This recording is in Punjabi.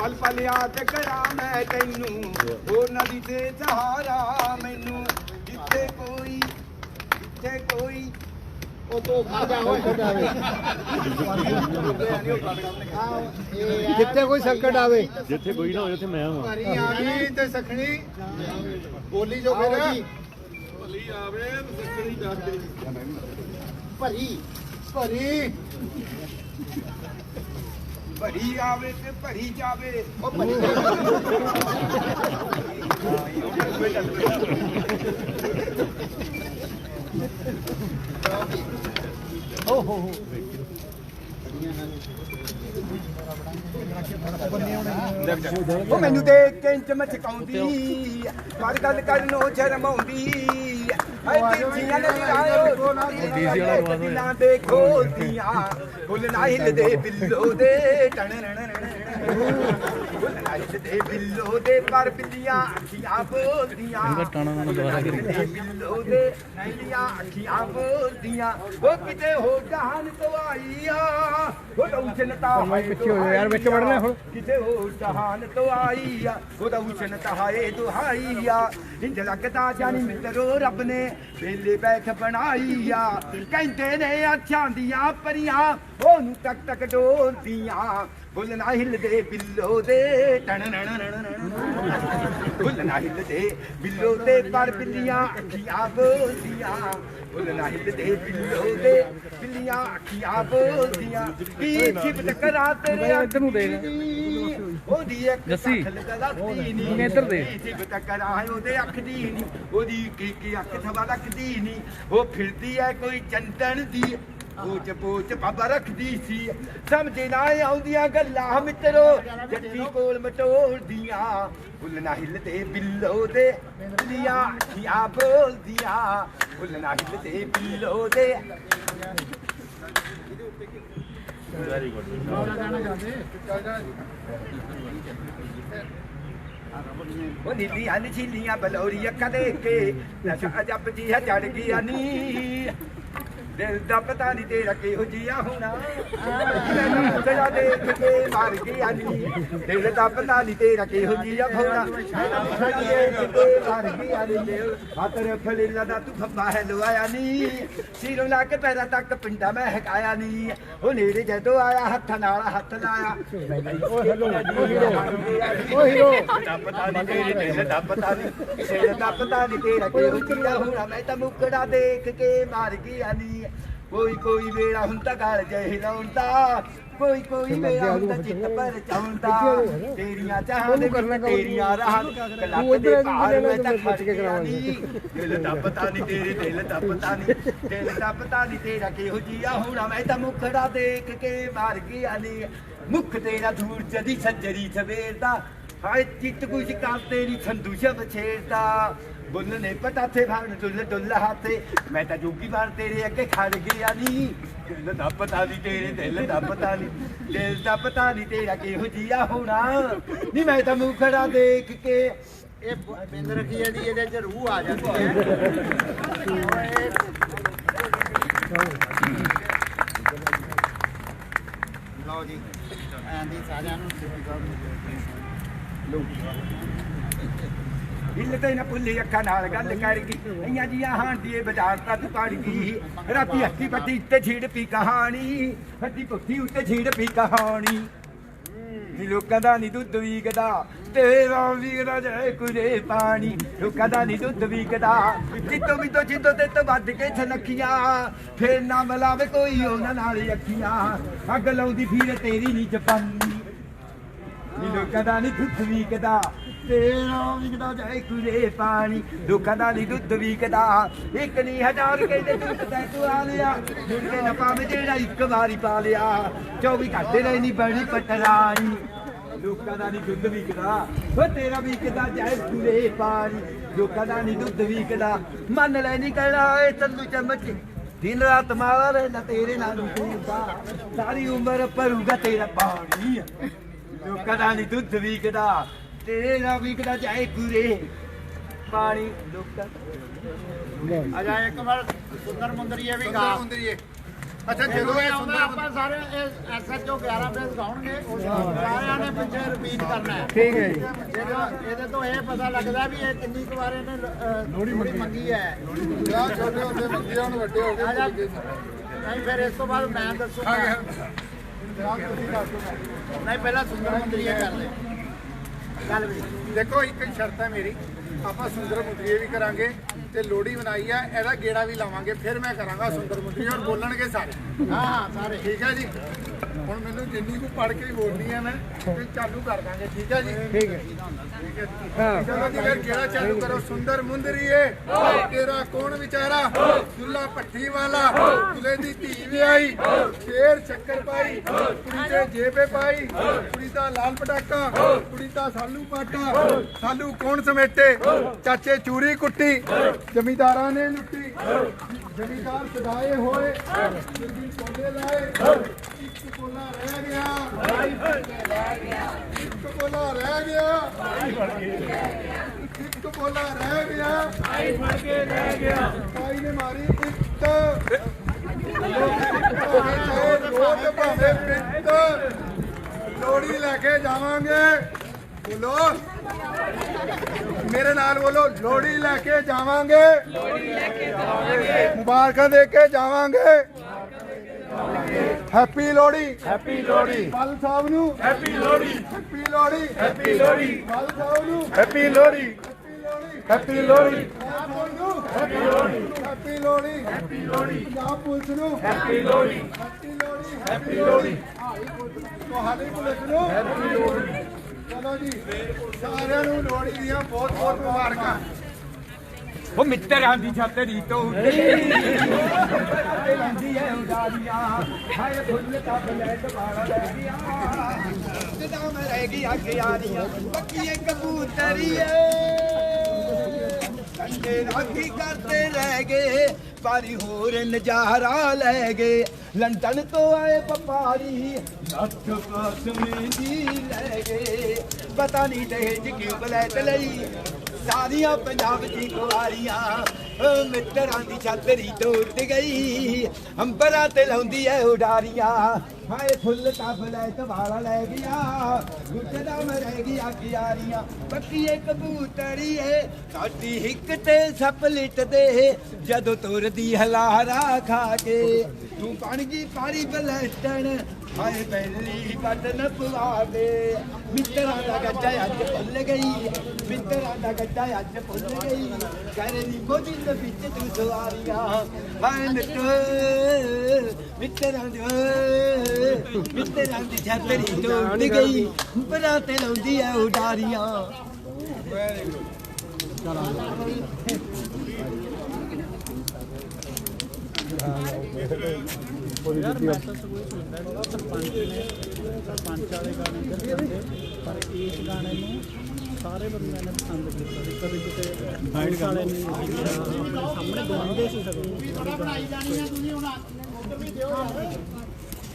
ਪਲ ਪਲ ਯਾਦ ਕਰਾਂ ਮੈਂ ਤੈਨੂੰ। ਉਹ ਨਦੀ ਤੇ ਸਹਾਰਾ ਮੈਨੂੰ। ਜਿੱਥੇ ਕੋਈ ਜਿੱਥੇ ਕੋਈ। ਉਹ ਤੋਂ ਖਾ ਜਾ ਹੋਏ ਜਿੱਥੇ ਕੋਈ ਸੰਕਟ ਆਵੇ। ਜਿੱਥੇ ਕੋਈ ਨਾ ਹੋਏ ਉੱਥੇ ਮੈਂ ਹਾਂ ਭਰੀ ਆਵੀ ਤੇ ਸਖਣੀ। ਬੋਲੀ ਜੋ ਫਿਰ। ਭਰੀ ਆਵੇ ਤੇ ਸਖਣੀ ਦੱਸ ਭਰੀ ਭਰੀ ਭਰੀ ਆਵੇ ਤੇ ਭਰੀ ਜਾਵੇ। ਉਹ ਭਰੀ ਓ ਹੋ ਹੋ ਉਹ ਮੈਨੂੰ ਦੇਖ ਕੇ ਇੰਚ ਮਚਕਾਉਂਦੀ, ਪਰ ਗੱਲ ਕਰਨੋਂ ਸ਼ਰਮ ਆਉਂਦੀ। ਡੀਜ਼ੀ ਵਾਲਾ ਰਵਾ ਦੋ ਨਾ ਦੇਖੋ ਦੀਆਂ ਨਾ ਹਿਲਦੇ ਬਿੱਲੋ ਦੇ। ਟਣ ਰਣ ਫੁੱਲ ਨਾ ਹਿਲਦੇ ਬਿੱਲੋ ਦੇ ਪਰ ਬਿੱਲੀਆਂ ਅੱਖੀਆਂ ਬੋਲਦੀਆਂ। ਇਹਦਾ ਟਾਣਾ ਨਾ ਦੁਬਾਰਾ ਕਰੀ ਬਿੱਲੋ ਦੇ ਬਿੱਲੀਆਂ ਅੱਖੀਆਂ ਬੋਲਦੀਆਂ। ਉਹ ਕਿਤੇ ਹੋ ਜਹਾਨ ਤੋਂ ਆਈ ਆ ਉਹ ਤਾਂ ਪਿੱਛੇ ਹੋ ਜਾ ਯਾਰ, ਵਿੱਚ ਵੜਨਾ ਹੁਣ। ਕਿਤੇ ਹੋ ਜਹਾਨ ਤੋਂ ਆਈ ਆ ਉਹਦਾ ਉਚਨ ਤਹਾਏ ਦੁਹਾਈ ਆ ਇੰਜ ਲੱਗਦਾ ਜਾਨੀ ਮਿੱਤਰੋ ਰੱਬ ਨੇ ਵੇਲੇ ਬੈਠ ਬਣਾਈ ਆ ਕਹਿੰਦੇ ਨੇ ਅੱਛਾਂ ਦੀਆਂ ਪਰੀਆਂ ਉਹਨੂੰ ਟਕ ਟਕ ਡੋਲਦੀਆਂ। ਨਾ ਨਾ ਨਾ ਤੇਰੇ ਨੂੰ ਦੇਖ। ਉਹਦੀ ਇੱਕ ਜੱਸੀ, ਨਹੀਂ ਇੱਧਰ ਦੇਖ। ਸਿਫਤ ਕਰਾਂ ਉਹਦੇ ਅੱਖ ਦੀ ਨਹੀਂ ਉਹਦੀ ਕੀ ਕੀ ਅੱਖ ਥਵਾ ਲੱਗਦੀ ਨਹੀਂ ਉਹ ਫਿਰਦੀ ਐ ਕੋਈ ਚੰਦਨ ਦੀ। ਪੋਚ ਪੋਚ ਬਾਬਾ ਰੱਖਦੀ ਸੀ। ਸਮਝ ਨਾ ਆਉਂਦੀਆਂ ਗੱਲਾਂ ਮਿੱਤਰੋ ਜੱਟੀ ਕੋਲ ਮਟੋਲਦੀਆਂ ਫੁੱਲ ਨਾ ਹਿੱਲਦੇ ਬਿੱਲੋ ਦੇ ਲੀਆਂ ਅੱਖੀਆਂ ਬੋਲਦੀਆਂ ਫੁੱਲ ਨਾ ਹਿੱਲਦੇ ਬਿੱਲੋ ਦੇ। ਵੈਰੀ ਗੁੱਡ ਉਹ ਨੀਲੀਆਂ ਨਛੀਲੀਆਂ ਬਲੌਰੀਆਂ ਕਦੇ ਕੇ ਨਸ਼ਾ ਜੱਪ ਜੀ ਹੈ ਚੜ ਗਿਆ ਨੀ ਦਿਲ ਦਾ ਪਤਾ ਨਹੀਂ ਤੇਰਾ ਕਿਹੋ ਜਿਹਾ ਹੋਣਾ। ਮੈਨੂੰ ਤੇਰਾ ਦੇਖ ਕੇ ਮਰ ਗਿਆ ਨੀ ਦਿਲ ਦਾ ਪਤਾ ਨਹੀਂ ਤੇਰਾ ਕਿਹੋ ਜਿਹਾ ਹੋਣਾ। ਮੈਨੂੰ ਦੇਖ ਕੇ ਮਰ ਗਿਆ ਨੀ ਹੱਥਰ ਫਲੀਲਾ ਦਾ ਤੂੰ ਫੱਬਾ ਹੈ ਲਵਾਇਆ ਨੀ। ਸਿਰੋਂ ਲਾ ਕੇ ਪੈਰਾਂ ਤੱਕ ਪਿੰਡਾ ਮੈਂ ਹਕਾਇਆ ਨੀ। ਉਹ ਨੇੜੇ ਜਦੋਂ ਆਇਆ ਹੱਥ ਨਾਲ ਹੱਥ ਲਾਇਆ। ਓ ਹੀਰੋ ਓ ਹੀਰੋ ਦਾ ਪਤਾ ਨਹੀਂ ਤੇਰੇ ਦਿਲ ਦਾ ਪਤਾ ਨਹੀਂ ਦਿਲ ਦਾ ਪਤਾ ਨਹੀਂ ਤੇਰਾ ਕਿਹੋ ਜਿਹਾ ਹੋਣਾ। ਮੈਂ ਤਾਂ ਮੁਕੜਾ ਦੇਖ ਕੇ ਮਰ ਗਿਆ ਨਹੀਂ ਕੋਈ ਕੋਈ ਵੇਲਾ ਹੁੰਦਾ ਗਲ ਜਿਹੇ ਲਾਉਂਦਾ ਕੋਈ ਕੋਈ ਵੇਲਾ ਹੁੰਦਾ ਚਿੱਤ ਪਰ ਚਾਉਂਦਾ ਤੇਰੀਆਂ ਚਾਹਾਂ ਦੇ ਵਿੱਚ ਤੇਰੀਆਂ ਰਾਹਾਂ ਕਲੱਕ ਦੇ ਭਾਰ ਮੈਂ ਤਾਂ ਖੜ ਗਿਆ ਨਹੀਂ ਦਿਲ ਦਾ ਪਤਾ ਨਹੀਂ ਤੇਰੇ ਦਿਲ ਦਾ ਪਤਾ ਨਹੀਂ ਦਿਲ ਦਾ ਪਤਾ ਨਹੀਂ ਤੇਰਾ ਕਿਹੋ ਜਿਹਾ ਹੋਣਾ। ਮੈਂ ਤਾਂ ਮੁਕੜਾ ਦੇਖ ਕੇ ਮਰ ਗਿਆ ਨਹੀਂ ਮੁਖ ਤੇਰਾ ਧੂੜ ਜਦੀ ਸੱਜਰੀ ਸਵੇਰ ਦਾ ਹਾਏ ਚਿੱਤ ਕੁਛ ਕਰਦੇ ਨਹੀਂ ਸੰਦੂ ਸ਼ਬ ਛੇੜਦਾ ਬੁੱਲ ਨੇ ਪਟਾਥੇ ਭਾਣ ਦੁੱਲ ਦੁੱਲ ਹਾਥੇ। ਮੈਂ ਤਾਂ ਜੋਗੀ ਬਾਰ ਤੇਰੇ ਅੱਗੇ ਖੜ ਗਿਆ ਨਹੀਂ ਦਿਲ ਦਾ ਪਤਾ ਨਹੀਂ ਤੇਰੇ ਦਿਲ ਦਾ ਪਤਾ ਨਹੀਂ ਦਿਲ ਦਾ ਪਤਾ ਨਹੀਂ ਤੇਰਾ ਕਿਹੋ ਜਿਹਾ ਹੋਣਾ। ਨਹੀਂ ਮੈਂ ਤਾਂ ਮੁਖੜਾ ਦੇਖ ਕੇ ਇਹ ਬਿੰਦ ਰੱਖੀ ਜਾਂਦੀ ਇਹਦੇ ਚ ਰੂਹ ਆ ਜਾਂਦੀ ਹੈ। ਲਓ ਜੀ ਆਂਦੀ ਸਾਰਿਆਂ ਨੂੰ ਹਿੱਲ ਤੇ ਨਾ ਭੁੱਲੀ ਅੱਖਾਂ ਨਾਲ ਗੱਲ ਕਰ ਗਈ ਅਈਆਂ ਜੀਆਂ ਹਾਂਡੀਏ ਬਾਜ਼ਾਰ ਤੱਕ ਪੜ ਗਈ ਰਾਤੀ ਹੱਥੀ ਪੱਟੀ ਉੱਤੇ ਛੀੜ ਪੀ ਕਹਾਣੀ, ਹੱਥੀ ਪੁੱਠੀ ਉੱਤੇ ਛੀੜ ਪੀ ਕਹਾਣੀ। ਨੀ ਲੋਕਾਂ ਦਾ ਨਹੀਂ ਦੁੱਧ ਵੀਕਦਾ, ਤੇਰਾ ਵੀਕਦਾ ਜਾਏ ਕੁਰੇ ਪਾਣੀ। ਲੋਕਾਂ ਦਾ ਨਹੀਂ ਦੁੱਧ ਵੀਕਦਾ, ਜਿੱਤੋਂ ਵੀ ਤੋਂ ਜਿੱਤੋਂ ਤੇ ਤੋਂ ਵੱਧ ਕੇ ਛਲਕੀਆਂ ਫੇਰ ਨਾ ਮਲਾਵੇ ਕੋਈ ਉਹਨਾਂ ਨਾਲ ਅੱਖੀਆਂ। ਅੱਗ ਲਾਉਂਦੀ ਫਿਰ ਤੇਰੀ ਨੀ ਜਪਾਨੀ। ਨੀ ਲੋਕਾਂ ਦਾ ਨਹੀਂ ਦੁੱਧ ਵੀਕਦਾ ਤੇਰਾ ਵਿਕਦਾ ਜਾਏ ਕੁਰੇ ਪਾਣੀ, ਲੋਕਾਂ ਦਾ ਨਹੀਂ ਦੁੱਧ ਵੀਕਦਾ। ਇੱਕ ਨਹੀਂ ਹਜ਼ਾਰ ਕਹਿੰਦੇ ਦੁੱਧ ਤੈ ਤੂੰ ਆ ਲਿਆ। ਮੁੰਡੇ ਨਾ ਪਾਵੇ ਜਿਹੜਾ ਇੱਕ ਵਾਰੀ ਪਾ ਲਿਆ। 24 ਘੰਟੇ ਰਹੀ ਨਹੀਂ ਬਣੀ ਪਟਰਾਣੀ ਲੋਕਾਂ ਦਾ ਨਹੀਂ ਦੁੱਧ ਵਿਕਦਾ। ਓ ਤੇਰਾ ਵਿਕਦਾ ਜਾਏ ਕੁਰੇ ਪਾਣੀ, ਲੋਕਾਂ ਦਾ ਨਹੀਂ ਦੁੱਧ ਵਿਕਦਾ। ਮੰਨ ਲੈ ਨਹੀਂ ਕਹਿਣਾ ਏ ਤੰਦੂ ਚਮਚ। ਦਿਨ ਰਾਤ ਮਾਰ ਨਾ ਤੇਰੇ ਨਾਲ ਪੂਰਦਾ ਸਾਰੀ ਉਮਰ ਭਰੂਗਾ ਤੇਰਾ ਪਾਣੀ। ਲੋਕਾਂ ਦਾ ਨਹੀਂ ਦੁੱਧ ਵਿਕਦਾ। ਤੇਰਾ ਵਿਕਦਾ ਜਾਏ ਕੁਰੇ ਪਾਣੀ ਲੋਕਾਂ ਆ ਜਾ ਇੱਕ ਵਾਰ ਸੁੰਦਰ ਮੁੰਦਰੀਏ ਵੀ ਗਾ। ਮੁੰਦਰੀਏ। ਅੱਛਾ ਜਦੋਂ ਇਹ ਸੁੰਦਰ ਆਪਾਂ ਸਾਰੇ ਐਸਐਚਓ 11 ਫੇਸ ਗਾਉਣਗੇ ਸਾਰਿਆਂ ਨੇ ਪਿੱਛੇ ਰਿਪੀਟ ਕਰਨਾ ਹੈ। ਠੀਕ ਹੈ ਜੀ। ਇਹਦੇ ਇਹਦੇ ਤੋਂ ਇਹ ਪਤਾ ਲੱਗਦਾ ਵੀ ਇਹ ਕਿੰਨੀ ਕੁ ਵਾਰ ਇਹਨੇ ਲੋੜੀ ਮੰਗੀ। ਹੈ। ਵਿਆਹ ਛੋਟੇ ਹੁੰਦੇ ਮੰਗੇ ਹੁਣ ਵੱਡੇ ਹੋ ਜਾ। ਗਏ ਨਹੀਂ ਫਿਰ ਇਸ ਤੋਂ ਬਾਅਦ ਮੈਂ ਦੱਸੂਗਾ। ਨਹੀਂ ਪਹਿਲਾਂ ਸੁੰਦਰ ਮੰਦਰੀਏ ਕਰ ਲੈ। ਦੇਖੋ ਇੱਕ ਸ਼ਰਤ ਹੈ ਮੇਰੀ ਆਪਾਂ ਸੁੰਦਰ ਮੁੰਦਰੀਏ ਵੀ ਕਰਾਂਗੇ ਤੇ ਲੋੜੀ ਬਣਾਈ ਆ ਇਹਦਾ ਗੇੜਾ ਵੀ ਲਾਵਾਂਗੇ ਫਿਰ ਮੈਂ ਕਰਾਂਗਾ ਸੁੰਦਰ ਮੁੰਦਰੀਏ ਔਰ ਬੋਲਣਗੇ ਸਾਰੇ। ਹਾਂ ਹਾਂ ਸਾਰੇ। ਠੀਕ ਹੈ ਜੀ? ਹੁਣ ਮੈਨੂੰ ਜਿੰਨੀ ਕੁ ਪੜ ਕੇ ਬੋਲਣੀ ਹੈ ਮੈਂ ਤੇ ਚਾਲੂ ਕਰ ਦਾਂਗੇ। ਠੀਕ ਹੈ ਜੀ? ਠੀਕ ਹੈ। ਠੀਕ ਹੈ ਚਾਲੂ ਕਰੋ? ਸੁੰਦਰ ਮੁੰਦਰੀਏ। ਤੇਰਾ ਕੌਣ ਵਿਚਾਰਾ? ਦੁੱਲਾ ਪੱਠੀ ਵਾਲਾ। ਦੁਲੇ ਦੀ ਧੀ ਵਿਆਈ ਸ਼ੇਰ ਸ਼ੱਕਰ ਪਾਈ। ਕੁੜੀ ਤੇ ਜੇਬੇ ਪਾਈ। ਕੁੜੀ ਦਾ ਲਾਲ ਪਟਾਕਾ। ਕੁੜੀ ਦਾ ਸਾਲੂ ਪਾਟਾ। ਸਾਲੂ ਕੌਣ ਸਮੇਟੇ? ਚਾਚੇ ਚੂਰੀ ਕੁੱਟੀ। ਜਮੀਦਾਰਾਂ ਨੇ ਲੁੱਟੀ। ਜ਼ਮੀਂਦਾਰ ਸਦਾਏ ਹੋਏ। ਜਿੰਦੀ ਕੋਲੇ ਲਾਏ। ਇੱਕ ਕੋਲਾ ਰਹਿ ਗਿਆ। ਇੱਕ ਕੋਲਾ ਰਹਿ ਗਿਆ। ਇੱਕ ਕੋਲਾ ਰਹਿ ਗਿਆ ਆਈ ਫੜ ਕੇ ਰਹਿ ਗਿਆ ਭਾਈ ਨੇ ਮਾਰੀ ਇੱਟ ਲੋਟ ਭਾਵੇਂ ਪਿੱਟ ਲੋੜੀ ਲੈ ਕੇ ਜਾਵਾਂਗੇ ਬੋਲੋ ਮੇਰੇ ਨਾਲ ਬੋਲੋ ਲੋੜੀ ਲੈ ਕੇ ਜਾਵਾਂਗੇ ਲੋੜੀ ਲੈ ਕੇ ਜਾਵਾਂਗੇ ਮੁਬਾਰਕਾਂ ਦੇ ਕੇ ਜਾਵਾਂਗੇ। ਹੈਪੀ ਲੋੜੀ ਹੈਪੀ ਲੋੜੀ ਬਲ ਸਾਹਿਬ ਨੂੰ happy Lohri happy Lohri happy Lohri Bal Sahib ਨੂੰ happy Lohri happy Lohri happy Lohri happy Lohri happy Lohri Punjab police ਨੂੰ happy Lohri happy Lohri happy Lohri ਤੁਹਾਡੀ ਪੁਲਿਸ ਨੂੰ ਹੈਪੀ ਲੋੜੀ ਚਲੋ ਜੀ ਸਾਰਿਆਂ ਨੂੰ ਲੋੜੀ ਦੀਆਂ ਬਹੁਤ ਬਹੁਤ ਮੁਬਾਰਕਾਂ ਉਹ ਮਿੱਤਰਾਂ ਦੀ ਛਤਰੀ ਤੋਂ ਲੈਂਦੀ ਐ ਉਡਾਰੀਆਂ, ਹਾਏ ਫੁੱਲ ਤਾਂ ਬਲੈਟ ਵਾਲਾ ਲੈ ਗਿਆ। ਜਦੋਂ ਮੈਂ ਰਹਿ ਗਈ ਅੱਗੇ ਆਰੀਆਂ ਬੱਕੀਏ ਕਬੂਤਰੀਏ ਕੰਡੇ ਰਾਖੀ ਕਰਦੇ ਰਹਿ ਗਏ ਪਾਰੀ ਹੋਰ ਨਜ਼ਾਰਾ ਲੈ ਗਏ। ਲੰਡਨ ਤੋਂ ਆਏ ਵਪਾਰੀ, ਲੱਖ ਪਾਸ ਮਹਿੰਦੀ ਲੈ ਗਏ। ਪਤਾ ਨਹੀਂ ਦਹੇਜ ਕਿਉਂ ਬਲੈਟ ਲਈ। ਸਾਰੀਆਂ ਪੰਜਾਬ ਦੀ ਕੁਆਰੀਆਂ ਮਿੱਤਰਾਂ ਦੀ ਛਾਤਰੀ ਟੁੱਟ ਗਈ, ਅੰਬਰਾਂ ਤੇ ਲਾਉਂਦੀ ਐ ਉਡਾਰੀਆਂ। ਹਾਏ ਫੁੱਲ ਤਾਂ ਬਲੈਟ ਵਾਲਾ ਲੈ ਗਿਆ ਗੁੱਜਦਾ ਮੈਂ ਰਹਿ ਗਈ ਕਿਆਰੀਆਂ। ਬੱਕੀਏ ਕਬੂਤਰੀਏ ਸਾਡੀ ਹਿੱਕ ਤੇ ਸੱਪ ਲਿਟਦੇ ਜਦੋਂ ਤੁਰਦੀ ਹਲਾਰਾ ਖਾ ਕੇ। ਤੂੰ ਬਣ ਗਈ ਪਾਰੀ ਬਲੈਟਣ ਹਾਏ ਪਹਿਲੀ ਬਟਨ ਪਵਾ ਦੇ ਮਿੱਤਰਾਂ ਦਾ ਗੱਜਾ ਅੱਜ ਭੁੱਲ ਗਈ। ਮਿੱਤਰਾਂ ਦਾ ਗੱਜਾ ਅੱਜ ਭੁੱਲ ਗਈ। ਕਹਿੰਦੇ ਦੀ ਮੋਦੀ ਦੇ ਵਿੱਚ ਤੂੰ ਸਵਾਰੀਆਂ। ਹਾਏ ਮਿੱਤਰ ਮਿੱਤਰਾਂ ਦੇ ਮਿੱਤਰਾਂ ਦੀ ਛਾਤਰੀ ਟੁੱਟ ਗਈ। ਬਰਾਂ ਤੇ ਲਾਉਂਦੀ ਐ ਉਡਾਰੀਆਂ। ਯਾਰ ਮੈਂ ਤਾਂ ਸਗੋਂ ਇਹ ਸੋਚਦਾ ਕਿ ਸਰਪੰਚ ਨੇ ਸਰਪੰਚ ਵਾਲੇ ਗਾਣੇ ਕਰਦੇ ਪਰ ਇਸ ਗਾਣੇ ਨੂੰ ਸਾਰੇ ਬੰਦਿਆਂ ਨੇ ਪਸੰਦ ਕੀਤਾ ਸੀ। ਕਦੇ ਕਿਤੇ ਵਾਲੇ ਨੇ ਆਪਣੇ ਸਾਹਮਣੇ ਗਾਉਂਦੇ ਸੀ ਸਗੋਂ। ਬਣਾਈ ਜਾਣੀ ਆ ਤੁਸੀਂ ਹੁਣ। ਉੱਧਰ ਵੀ ਦਿਓ ਯਾਰ